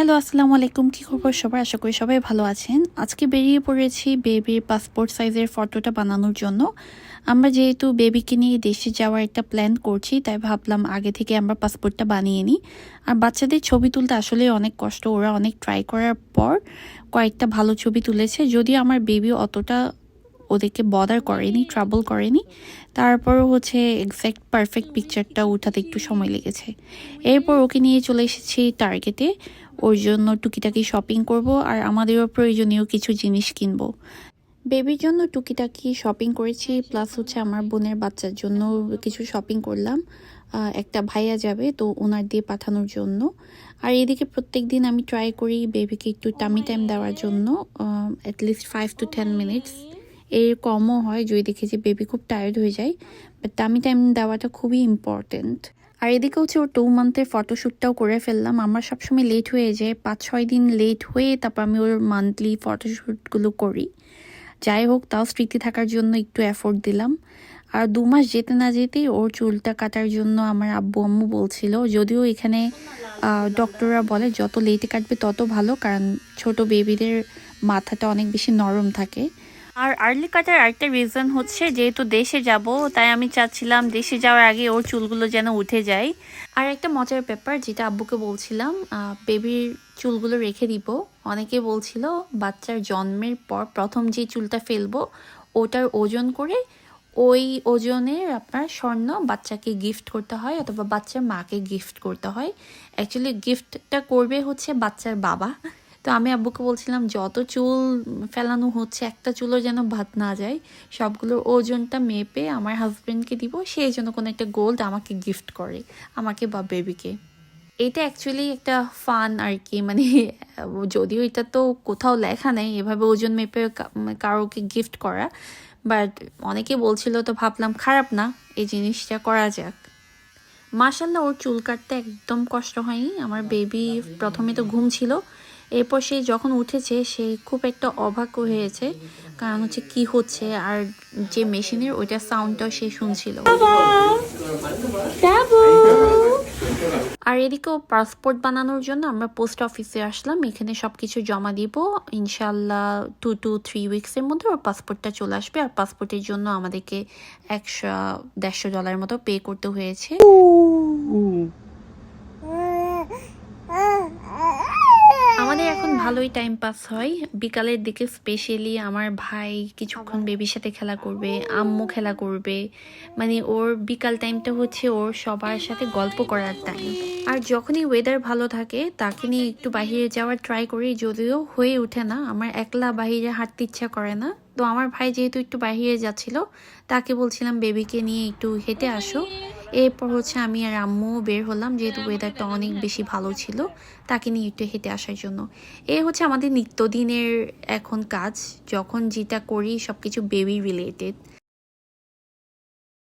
Hello, আসসালামু আলাইকুম। কী খবর সবার? আশা করি সবাই ভালো আছেন। আজকে বেরিয়ে পড়েছি বেবির পাসপোর্ট সাইজের ফটোটা বানানোর জন্য। আমরা যেহেতু বেবিকে নিয়ে দেশে যাওয়ার একটা প্ল্যান করছি, তাই ভাবলাম আগে থেকে আমরা পাসপোর্টটা বানিয়ে নিই। আর বাচ্চাদের ছবি তুলতে আসলে অনেক কষ্ট। ওরা অনেক ট্রাই করার পর কয়েকটা ভালো ছবি তুলেছে। যদিও আমার বেবি অতটা ওদেরকে বদার করেনি ট্রাবল করেনি। তারপরও হচ্ছে এক্স্যাক্ট পারফেক্ট পিকচারটা উঠাতে একটু সময় লেগেছে। এরপর ওকে নিয়ে চলে এসেছি টার্গেটে ওর জন্য টুকিটাকি শপিং করব আর আমাদেরও প্রয়োজনীয় কিছু জিনিস কিনবো। বেবির জন্য টুকিটাকি শপিং করেছি প্লাস হচ্ছে আমার বোনের বাচ্চার জন্য কিছু শপিং করলাম। একটা ভাইয়া যাবে তো ওনার দিয়ে পাঠানোর জন্য। আর এদিকে প্রত্যেক দিন আমি ট্রাই করি বেবিকে একটু টামি টাইম দেওয়ার জন্য at least five to ten minutes এর কমও হয়, যদি দেখি যে বেবি খুব টায়ার্ড হয়ে যায় বাট টামি টাইম দেওয়াটা খুবই ইম্পর্টেন্ট আর এদিকে হচ্ছে ওর টু মান্থের ফটোশ্যুটটাও করে ফেললাম। আমার সবসময় লেট হয়ে যায় পাঁচ ছয় দিন লেট হয়ে তারপর আমি ওর মান্থলি ফটোশ্যুটগুলো করি। যাই হোক, তাও স্মৃতি থাকার জন্য একটু এফোর্ট দিলাম। আর দু মাস যেতে না যেতেই ওর চুলটা কাটার জন্য আমার আব্বু আম্মু বলছিল, যদিও এখানে ডক্টররা বলে যত লেটে কাটবে তত ভালো, কারণ ছোট বেবিদের মাথাটা অনেক বেশি নরম থাকে। আর আর্লি কাটার আরেকটা রিজন হচ্ছে যেহেতু দেশে যাব, তাই আমি চাচ্ছিলাম দেশে যাওয়ার আগে ওর চুলগুলো যেন উঠে যায়। আর একটা মজার ব্যাপার যেটা আব্বুকে বলছিলাম বেবির চুলগুলো রেখে দিব। অনেকে বলছিল বাচ্চার জন্মের পর প্রথম যে চুলটা ফেলব, ওটার ওজন করে ওই ওজনের আপনার স্বর্ণ বাচ্চাকে গিফট করতে হয় অথবা বাচ্চার মাকে গিফট করতে হয়। অ্যাকচুয়ালি গিফটটা করবে হচ্ছে বাচ্চার বাবা। তো আমি আব্বুকে বলছিলাম, যত চুল ফেলানো হচ্ছে, একটা চুলও যেন ভাত না যায়, সবগুলোর ওজনটা মেপে আমার হাজব্যান্ডকে দিব সেই জন্য কোনো একটা গোল্ড আমাকে গিফট করে, আমাকে বা বেবিকে এটা অ্যাকচুয়ালি একটা ফান আর কি মানে যদিও এটা তো কোথাও লেখা নেই, এভাবে ওজন মেপে কারোকে গিফট করা বাট অনেকে বলছিল তো ভাবলাম খারাপ না, এই জিনিসটা করা যাক। মাসাল্লাহ ওর চুল কাটতে একদম কষ্ট হয়নি, আমার বেবি প্রথমে তো ঘুম ছিল এরপর সে যখন উঠেছে সে খুব একটা অবাক হয়েছে। কারণ হচ্ছে কি হচ্ছে আর যে মেশিনের ওইটা সাউন্ডটাও সে শুনছিল। আর এদিকেও পাসপোর্ট বানানোর জন্য আমরা পোস্ট অফিসে আসলাম। এখানে সব কিছু জমা দিব। ইনশাল্লাহ টু টু থ্রি উইক্সের মধ্যে ওর পাসপোর্টটা চলে আসবে। আর পাসপোর্টের জন্য আমাদেরকে একশো দেড়শো ডলার মতো পে করতে হয়েছে আমাদের এখন ভালোই টাইম পাস হয়। বিকালের দিকে স্পেশালি আমার ভাই কিছুক্ষণ বেবির সাথে খেলা করবে আম্মু খেলা করবে। মানে ওর বিকাল টাইমটা হচ্ছে ওর সবার সাথে গল্প করার টাইম আর যখনই ওয়েদার ভালো থাকে তাকে নিয়ে একটু বাইরে যাওয়ার ট্রাই করি যদিও হয়ে ওঠে না। আমার একলা বাহিরে হাঁটতে ইচ্ছা করে না। তো আমার ভাই যেহেতু একটু বাইরে যাচ্ছিল তাকে বলছিলাম বেবিকে নিয়ে একটু হেঁটে আসো। এরপর হচ্ছে আমি আর আম্মু বের হলাম, যেহেতু ওয়েদারটা অনেক বেশি ভালো ছিল, তাকে নিয়ে একটু হেঁটে আসার জন্য। এ হচ্ছে আমাদের নিত্যদিনের এখন কাজ, যখন যেটা করি সব কিছু বেবি রিলেটেড